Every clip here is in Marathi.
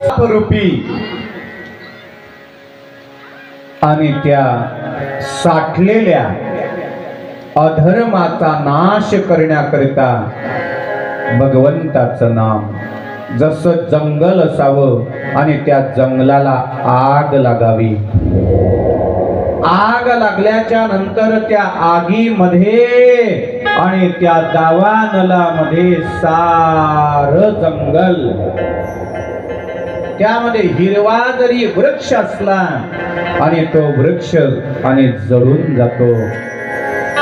रूपी आणि त्या साठलेल्या अधर्माचा नाश करण्याकरिता भगवंताचं नाम जसं जंगल असावं आणि त्या जंगलाला आग लागावी. आग लागल्याच्या नंतर त्या आगीमध्ये आणि त्या दावानलामध्ये सार जंगल त्यामध्ये हिरवा जरी वृक्ष असला आणि तो वृक्ष आणि जळून जातो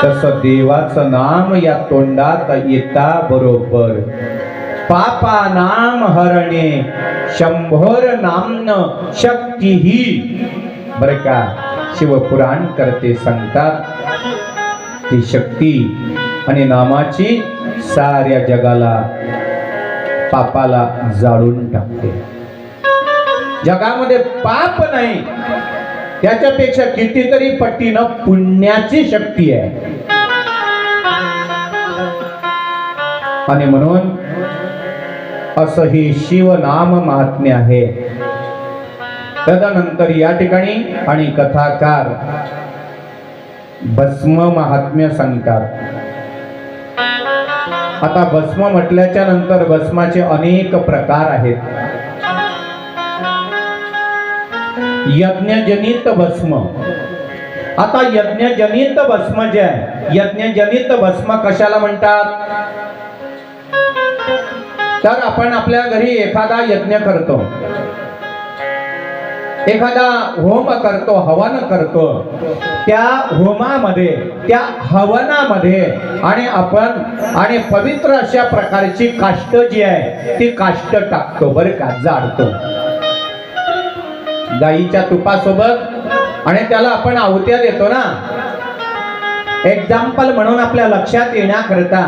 तस देवाचं नाम या तोंडात येता बरोबर. पापा नाम हरणे शंभर नामन शक्तीही बर का? शिवपुराण करते सांगतात ती शक्ती आणि नामाची साऱ्या जगाला पापाला जाळून टाकते. जगामध्ये पाप नाही. त्याच्यापेक्षा कितीतरी पट्टीनं पुण्याची शक्ती आहे. आणि म्हणून असं ही शिवनाम महात्म्य आहे. तदनंतर या ठिकाणी आणि कथाकार भस्म महात्म्य सांगतात. आता भस्म म्हटल्याच्या नंतर भस्माचे अनेक प्रकार आहेत. यज्ञजनित भस्म. आता यज्ञजनित भस्म जे आहे यज्ञजनित भस्म कशाला म्हणतात? तर आपण आपल्या घरी एखादा यज्ञ करतो. एखादा होम करतो हवन करतो. त्या होमामध्ये त्या हवनामध्ये आणि आपण आणि पवित्र अशा प्रकारची काष्ट जी आहे ती काष्ट टाकतो बरं का जाडतो. गाईच्या तुपासोबत आणि त्याला आपण आहुत्या देतो ना. एक्झाम्पल म्हणून आपल्या लक्षात येण्याकरता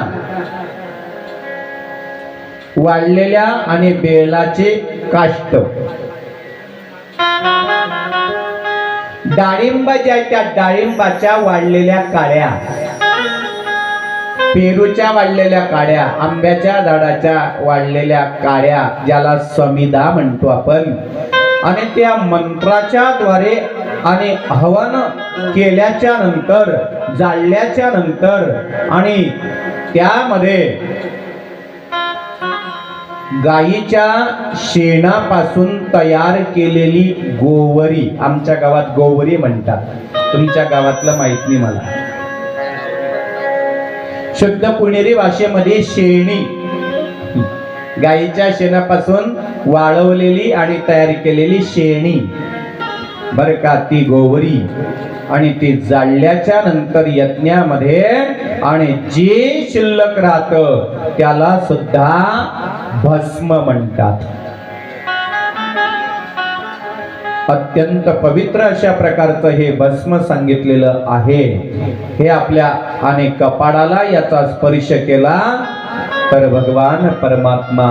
वाढलेल्या आणि बेलाचे काष्ट. डाळिंब ज्या त्या डाळिंबाच्या वाढलेल्या काळ्या पेरूच्या वाढलेल्या काड्या आंब्याच्या झाडाच्या वाढलेल्या काळ्या ज्याला समिदा म्हणतो आपण. आणि त्या मंत्राच्या द्वारे आणि हवन केल्याच्यानंतर जाळल्याच्या नंतर आणि त्यामध्ये गायीच्या शेणापासून तयार केलेली गोवरी आमच्या गावात गोवरी म्हणतात. तुमच्या गावातलं माहीत नाही मला. शुद्ध पुणेरी भाषेमध्ये शेणी. गाईच्या शेणापासून वाळवलेली आणि तयार केलेली शेणी. बर का? ती गोवरी आणि ती जाळल्याच्या नंतर यज्ञामध्ये आणि जे शिल्लक राहत त्याला सुद्धा भस्म म्हणतात. अत्यंत पवित्र अशा प्रकारचं हे भस्म सांगितलेलं आहे. हे आपल्या आणि कपाडाला याचा स्पर्श केला. तर भगवान परमात्मा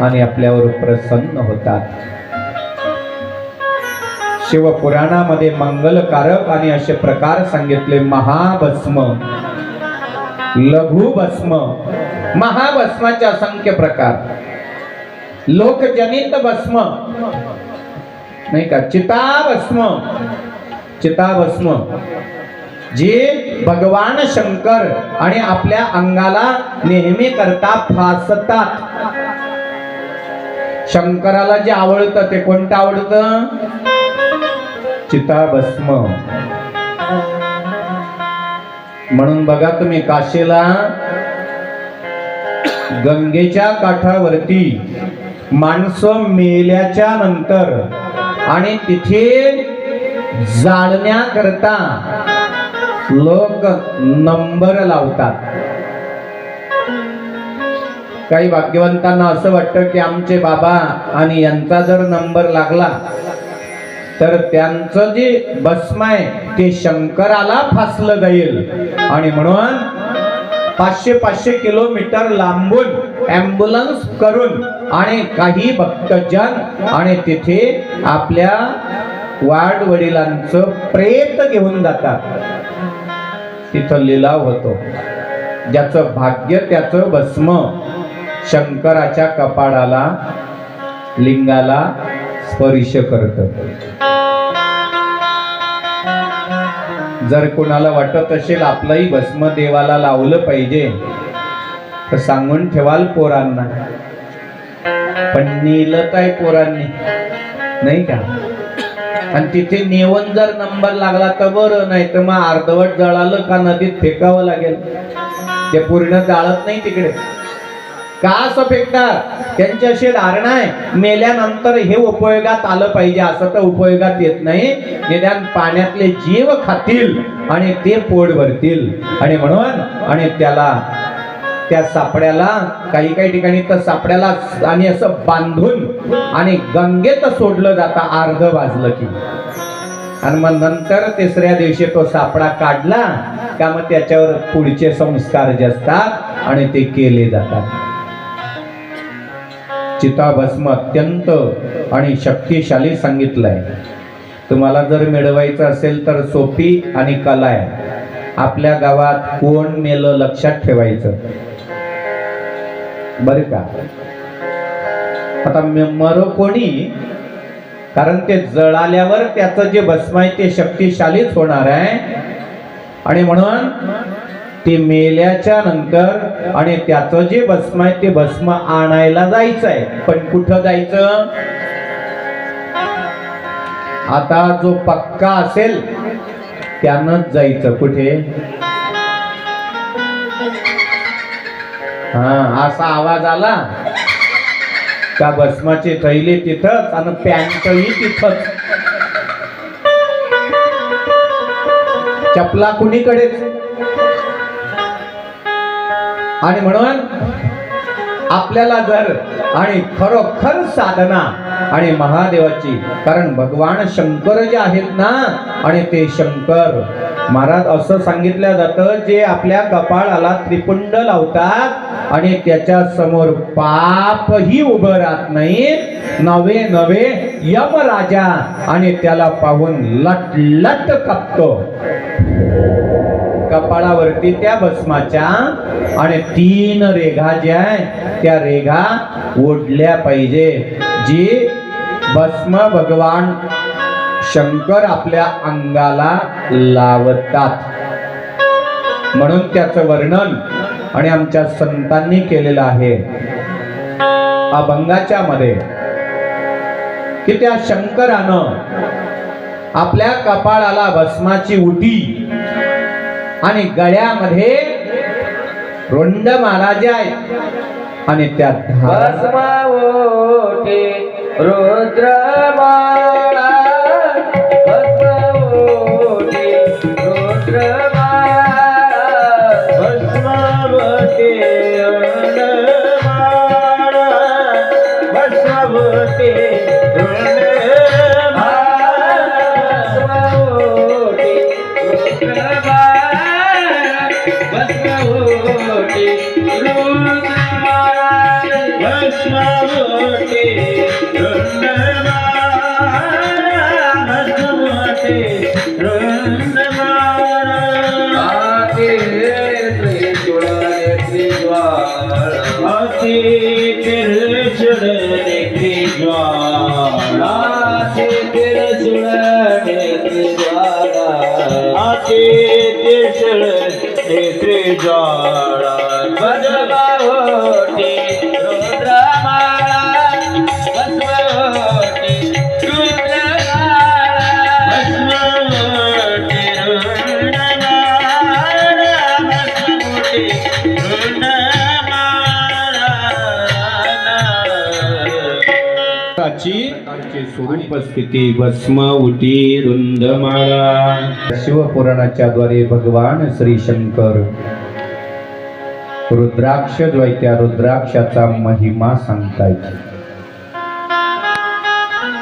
आणि आपल्यावर प्रसन्न होतात. शिवपुराणामध्ये मंगलकारक आणि असे प्रकार सांगितले महाभस्म लघु भस्म महाभस्माचे असंख्य प्रकार. लोकजनित भस्म नाही का? चिताभस्म चिताभस्म. जे भगवान शंकर आणि आपल्या अंगाला नेहमी करता फासतात. शंकराला जे आवडतं ते कोणतं आवडतं? चिताभस्म. म्हणून बघा तुम्ही काशीला गंगेच्या काठावरती माणसं मेल्याच्या नंतर आणि तिथे जाळण्याकरता लोक नंबर लावतात. काही भाग्यवंतांना असं वाटतं की आमचे बाबा आणि यांचा जर नंबर लागला तर त्यांचं जे भस्म आहे ते शंकराला फासलं जाईल. आणि म्हणून पाचशे पाचशे किलोमीटर लांबून ॲम्ब्युलन्स करून आणि काही भक्तजन आणि तिथे आपल्या वाढ वडिलांचं प्रेत घेऊन जातात. तिथं लिलाव होतो. ज्याचं भाग्य त्याचं भस्म. शंकराच्या कपाडाला लिंगाला स्पर्श करत. जर कोणाला वाटत असेल आपलंही भस्म देवाला लावलं पाहिजे तर सांगून ठेवाल पोरांना. पण नेलं आहे पोरांनी. नाही का? आणि तिथे नेवन जर नंबर लागला तर बरं नाही तर मग अर्धवट जळालं का नदीत फेकावं लागेल. ते पूर्ण जाळत नाही तिकडे. का असं फेकतात त्यांची अशी धारणा आहे. मेल्यानंतर हे उपयोगात आलं पाहिजे असं तर उपयोगात येत नाही. निदान पाण्यातले जीव खातील आणि ते पोट भरतील. आणि म्हणून आणि त्याला त्या सापड्याला काही काही ठिकाणी तर सापड्याला आणि असं बांधून आणि गंगेत सोडलं जातं अर्ध वाजलं की. आणि मग नंतर तिसऱ्या दिवशी तो सापडा काढला का मग त्याच्यावर पुढचे संस्कार जे असतात आणि ते केले जातात. चिताभस्म अत्यंत आणि शक्तिशाली सांगितलंय. तुम्हाला जर मिळवायचं असेल तर सोपी आणि कला आहे. आपल्या गावात कोण मेलं लक्षात ठेवायचं? बरे का? आता मरो कोणी? कारण ते जळाल्यावर त्याचं जे भस्म आहे ते शक्तिशालीच होणार आहे. आणि म्हणून ते मेल्याच्या नंतर आणि त्याचं जे भस्म आहे ते भस्म आणायला जायचं आहे पण कुठं जायचं? आता जो पक्का असेल त्यानंच जायचं कुठे? हा असा आवाज आला. त्या भस्माची थैली तिथंच आणि पॅन्टही तिथंच. चपला कुणीकडे आणि म्हणून आपल्याला जर आणि खरोखर साधना आणि महादेवाची कारण भगवान शंकर जे आहेत ना आणि ते शंकर महाराज असं सांगितलं जातं जे आपल्या कपाळाला त्रिपुंड लावतात आणि त्याच्यासमोर पापही उभं राहत नाही. नवे नवे यम राजा आणि त्याला पाहून लट लट कापतो. कपाळावरती त्या भस्माच्या आणि तीन रेघा ज्या आहे त्या रेघा ओढल्या पाहिजे. जी भस्म भगवान शंकर आपल्या अंगाला लावतात. म्हणून त्याचं वर्णन आणि आमच्या संतांनी केलेलं आहे. अभंगाच्या मध्ये कि त्या शंकरानं आपल्या कपाळाला भस्माची उटी आणि गळ्यामध्ये रुंडमाला ज्या आहेत. आणि त्यात भस्मा रुद्रमाळा भस्मावोटे अति तिरछुड़ देखी ज्वाला भस्मावोटे रुद्रमाळा भस्मावोटे रुद्रमाळा भस्मावती रुंडमाला, भस्मावती रुंडमाला. ची स्वरूप स्थिती भस्म उटी रुंदमाळा शिवपुराणाच्या द्वारे भगवान श्री शंकर रुद्राक्ष जो आहे त्या रुद्राक्षाचा महिमा सांगतायत.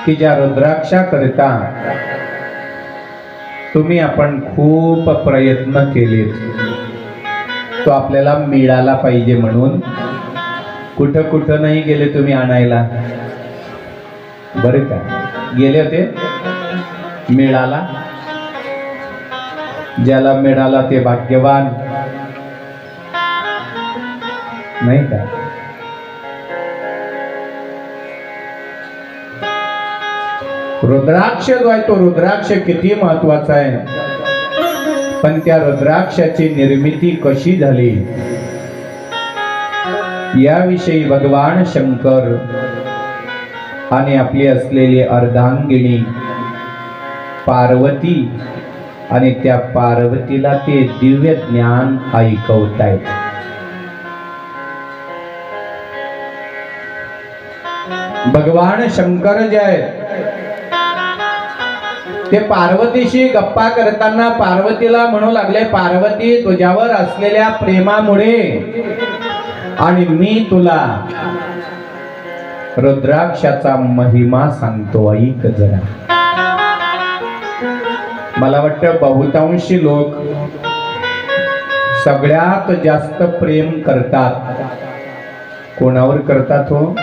की ज्या रुद्राक्षाकरिता तुम्ही आपण खूप प्रयत्न केलेत तो आपल्याला मिळाला पाहिजे म्हणून. कुठं कुठं नाही गेले तुम्ही आणायला? बरे का? गेले होते? मिळाला? ज्याला मिळाला ते भाग्यवान. नाही का? रुद्राक्ष जो आहे तो रुद्राक्ष किती महत्त्वाचा आहे. पण त्या रुद्राक्षाची निर्मिती कशी झाली? याविषयी भगवान शंकर आणि आपली असलेली अर्धांगिणी पार्वती आणि त्या पार्वतीला ते दिव्य ज्ञान ऐकवतायत. भगवान शंकर जे ते पार्वतीशी गप्पा करताना पार्वतीला म्हणू लागले पार्वती तुझ्यावर असलेल्या प्रेमामुळे आणि मी तुला रुद्राक्षाचा महिमा सांगतो ऐक जरा. मला वाटतं बहुतांशी लोक सगळ्यात जास्त प्रेम करतात. कोणावर करतात हो?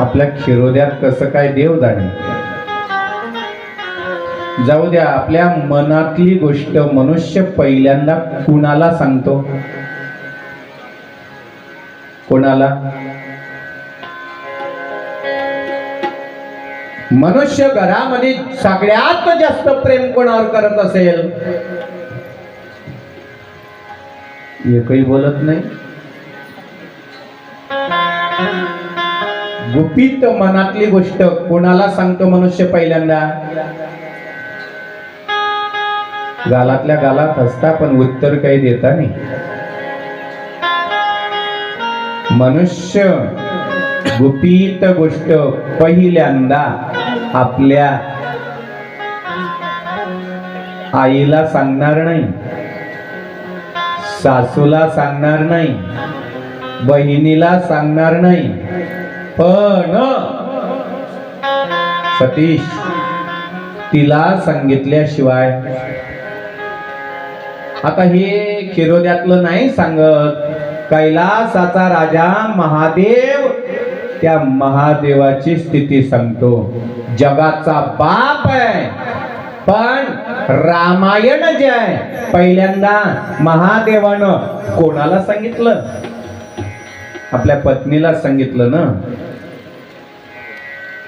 आपल्या खिरोद्यात कसं काय देव जाणे? जाऊ द्या आपल्या मनातली गोष्ट मनुष्य पहिल्यांदा कुणाला सांगतो? कोणाला? मनुष्य घरामध्ये सगळ्यात जास्त प्रेम कोणावर करत असेल? एकही बोलत नाही. गुपित मनातली गोष्ट कोणाला सांगतो मनुष्य पहिल्यांदा? गालातल्या गालात असता पण उत्तर काही देता नाही. मनुष्य गुपित गोष्ट पहिल्यांदा आपल्या आईला सांगणार नाही सासूला सांगणार नाही बहिणीला सांगणार नाही. पण सतीश तिला सांगितल्याशिवाय आता हे खिरोद्यातलं नाही सांगत. कैलासाचा राजा महादेव त्या महादेवाची स्थिती सांगतो. जगाचा बाप आहे पण रामायण जे आहे पहिल्यांदा महादेवानं कोणाला सांगितलं? आपल्या पत्नीला सांगितलं ना?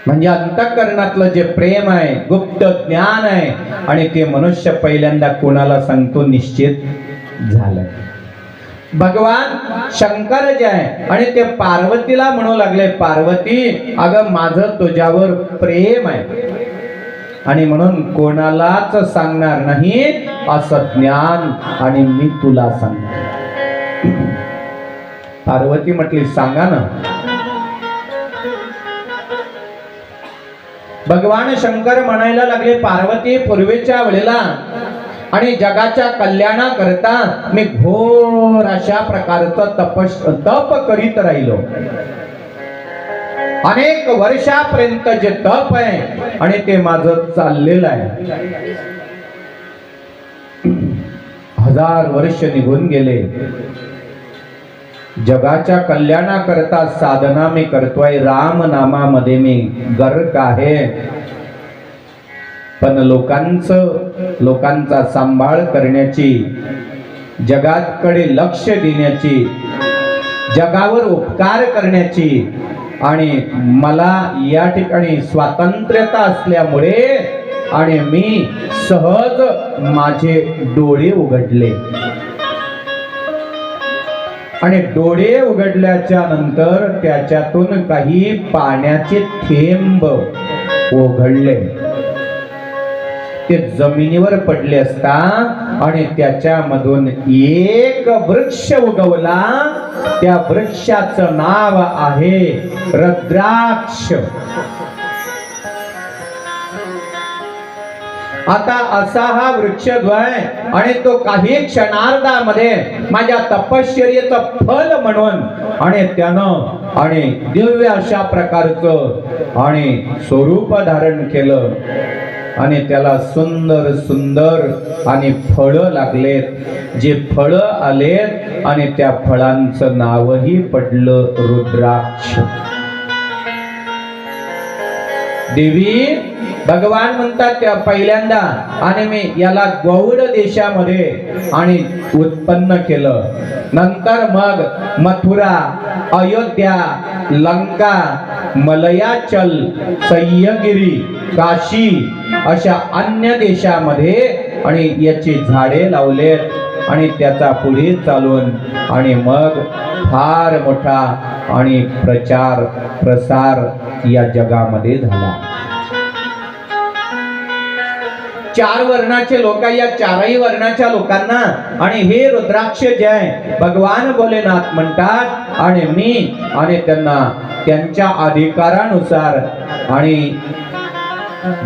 म्हणजे अंतकरणातलं जे प्रेम आहे गुप्त ज्ञान आहे आणि ते मनुष्य पहिल्यांदा कोणाला सांगतो निश्चित झालं. भगवान शंकर जे आहे आणि ते पार्वतीला म्हणू लागले पार्वती अगं माझं तुझ्यावर प्रेम आहे. आणि म्हणून कोणालाच सांगणार नाही असं ज्ञान आणि मी तुला सांगणार. पार्वती म्हटली सांगा ना. भगवान शंकर म्हणायला लागले पार्वती पूर्वीच्या वेळेला आणि जगाच्या कल्याणाकरता मी घोर अशा प्रकारचं तपश तप करीत राहिलो. अनेक वर्षापर्यंत जे तप आहे आणि ते माझं चाललेलं आहे. हजार वर्ष निघून गेले. जगाच्या कल्याणाकरता साधना मी करतोय. राम नामामध्ये मी गर्क आहे. पण लोकांचं लोकांचा सांभाळ करण्याची जगाकडे लक्ष देण्याची जगावर उपकार करण्याची आणि मला या ठिकाणी स्वातंत्र्यता असल्यामुळे आणि मी सहज माझे डोळे उघडले. आणि डोळे उघडल्याच्या नंतर त्याच्यातून काही पाण्याचे थेंब ओघळले. ते जमिनीवर पडले असता आणि त्याच्यामधून एक वृक्ष उगवला. त्या वृक्षाचं नाव आहे रद्राक्ष. आता असा हा वृक्ष जो आहे आणि तो काही क्षणार्धामध्ये माझ्या तपश्चर्येचं फल म्हणून आणि त्यानं आणि दिव्य अशा प्रकारचं आणि स्वरूप धारण केलं. आणि त्याला सुंदर सुंदर आणि फळं लागलेत. जे फळं आलेत आणि त्या फळांचं नावही पडलं रुद्राक्ष. देवी भगवान म्हणतात त्या पहिल्यांदा आणि मी याला गौड देशामध्ये आणि उत्पन्न केलं. नंतर मग मथुरा अयोध्या लंका मलयाचल सह्यगिरी काशी अशा अन्य देशामध्ये आणि याची झाडे लावलेत आणि त्याचा पुढे चालून आणि मग फार मोठा आणि प्रचार प्रसार या जगामध्ये झाला. चार वर्णाचे लोक या चारही वर्णाच्या लोकांना आणि हे रुद्राक्ष जय भगवान भोलेनाथ म्हणतात आणि मी आणि त्यांना त्यांच्या अधिकारानुसार आणि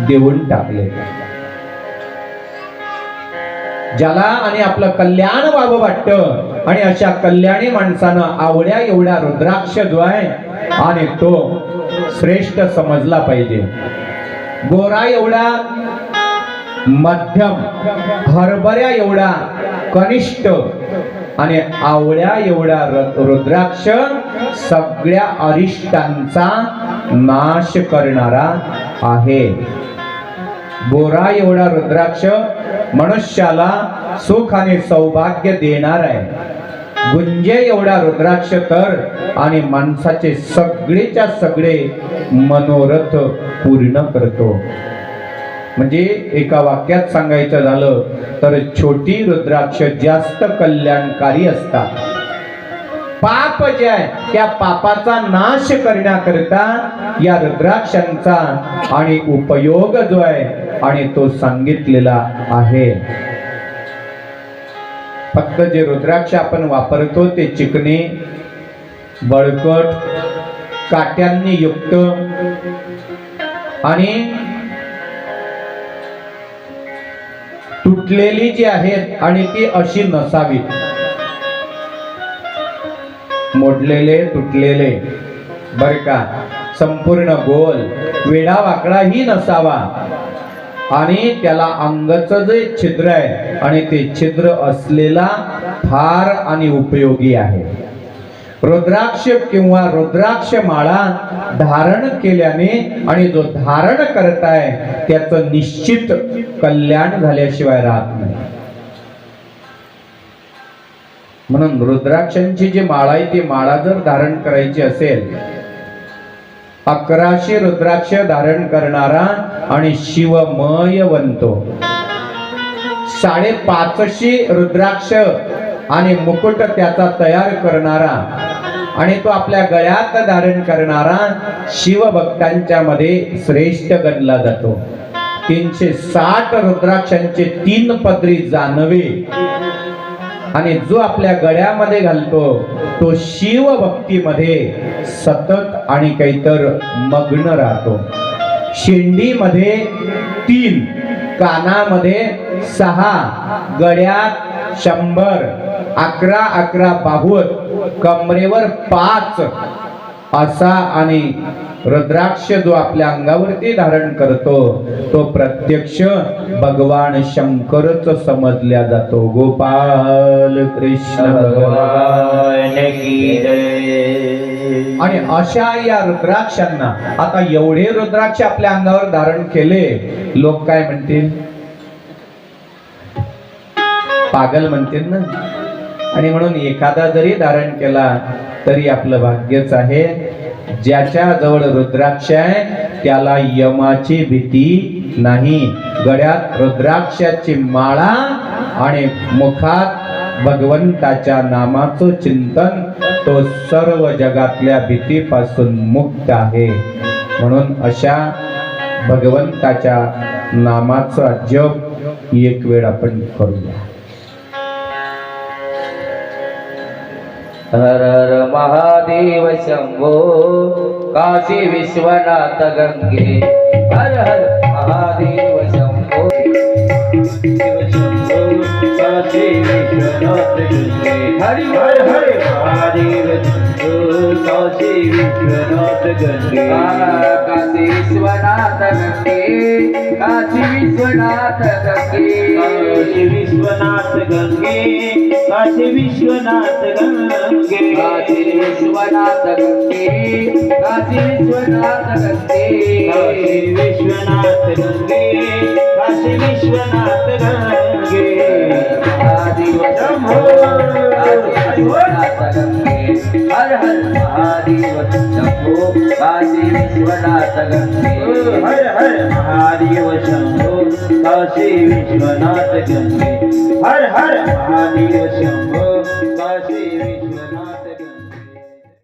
देऊन टाकले. ज्याला आणि आपलं कल्याण व्हावं वाटतं आणि अशा कल्याणी माणसानं आवड्या एवढ्या रुद्राक्ष जो आणि तो श्रेष्ठ समजला पाहिजे. गोरा एवढा मध्यम हरभऱ्या एवढा कनिष्ठ आणि आवळ्या एवढा रुद्राक्ष सगळ्या अरिष्टांचा नाश करणारा आहे. बोरा एवढा रुद्राक्ष मनुष्याला सुख आणि सौभाग्य देणार आहे. गुंजे एवढा रुद्राक्ष तर आणि माणसाचे सगळेच्या सगळे मनोरथ पूर्ण करतो. म्हणजे एका वाक्यात सांगायचं झालं तर छोटी रुद्राक्ष जास्त कल्याणकारी असतात. पाप जे आहे त्या पापाचा नाश करण्याकरिता या रुद्राक्षांचा आणि उपयोग जो आहे आणि तो सांगितलेला आहे. फक्त जे रुद्राक्ष आपण वापरतो ते चिकणे बळकट काट्यांनी युक्त आणि तुटलेली जी आहेत आणि ती अशी नसावी मोडलेले तुटलेले. बर का? संपूर्ण गोल. वेडा वाकडाही नसावा. आणि त्याला अंगचं जे छिद्र आहे आणि ते छिद्र असलेला फार आणि उपयोगी आहे. रुद्राक्ष किंवा रुद्राक्ष माळा धारण केल्याने आणि जो धारण करताय त्याचं निश्चित कल्याण झाल्याशिवाय राहत नाही. म्हणून रुद्राक्षांची जी माळा आहे ती माळा जर धारण करायची असेल अकराशे रुद्राक्ष धारण करणारा आणि शिवमय बनतो साडेपाचशे रुद्राक्ष आणि मुकुट त्याचा तयार करणारा आणि तो आपल्या गळ्यात धारण करणारा शिवभक्तांच्या मध्ये श्रेष्ठ गणला जातो. तीनशे साठ रुद्राक्षांचे तीन पदरी जानवे आणि जो आपल्या गळ्यामध्ये घालतो तो शिव भक्तीमध्ये सतत आणि काहीतर मग्न राहतो. शेंडीमध्ये तीन कानामध्ये सहा गळ्यात शंभर अकरा अकरा बाहुत कमरेवर पाच असा आणि रुद्राक्ष जो आपल्या अंगावरती धारण करतो तो प्रत्यक्ष भगवान शंकरच समजल्या जातो. गोपाल कृष्ण भगवान. आणि अशा या रुद्राक्षांना आता एवढे रुद्राक्ष आपल्या अंगावर धारण केले लोक काय म्हणतील? पागल म्हणतील ना. आणि म्हणून एखादा जरी धारण केला तरी आपलं भाग्यच आहे. ज्याच्या जवळ रुद्राक्ष आहे त्याला यमाची भीती नाही. गड्यात रुद्राक्षाची माळा आणि मुखात भगवंताच्या नामाचं चिंतन तो सर्व जगातल्या भीतीपासून मुक्त आहे. म्हणून अशा भगवंताच्या नामाचा जप एक वेळ आपण करूया. हर हर महादेव शंभो काशी विश्वनाथ गंगे। हर हर महादेव शंभो। शंभो काशी विश्वनाथ गंगे। हरि हर हर महादेव श्री विश्वनाथ गंगे. काशी विश्वनाथ गंगे. काशी विश्वनाथ गंगे. काशी विश्वनाथ गंगे. काशी विश्वनाथ गंगे. काशी विश्वनाथ गंगे. काशी विश्वनाथ गंगे. काशी विश्वनाथ गंगे. काशी विश्वनाथ गंगे आदि शंभो काशी विश्वनाथ गंगे हर हर महादेव शंभो काशी विश्वनाथ गंगे हर हर महादेव शंभो काशी विश्वनाथ गंगे हर हर महादेव शंभो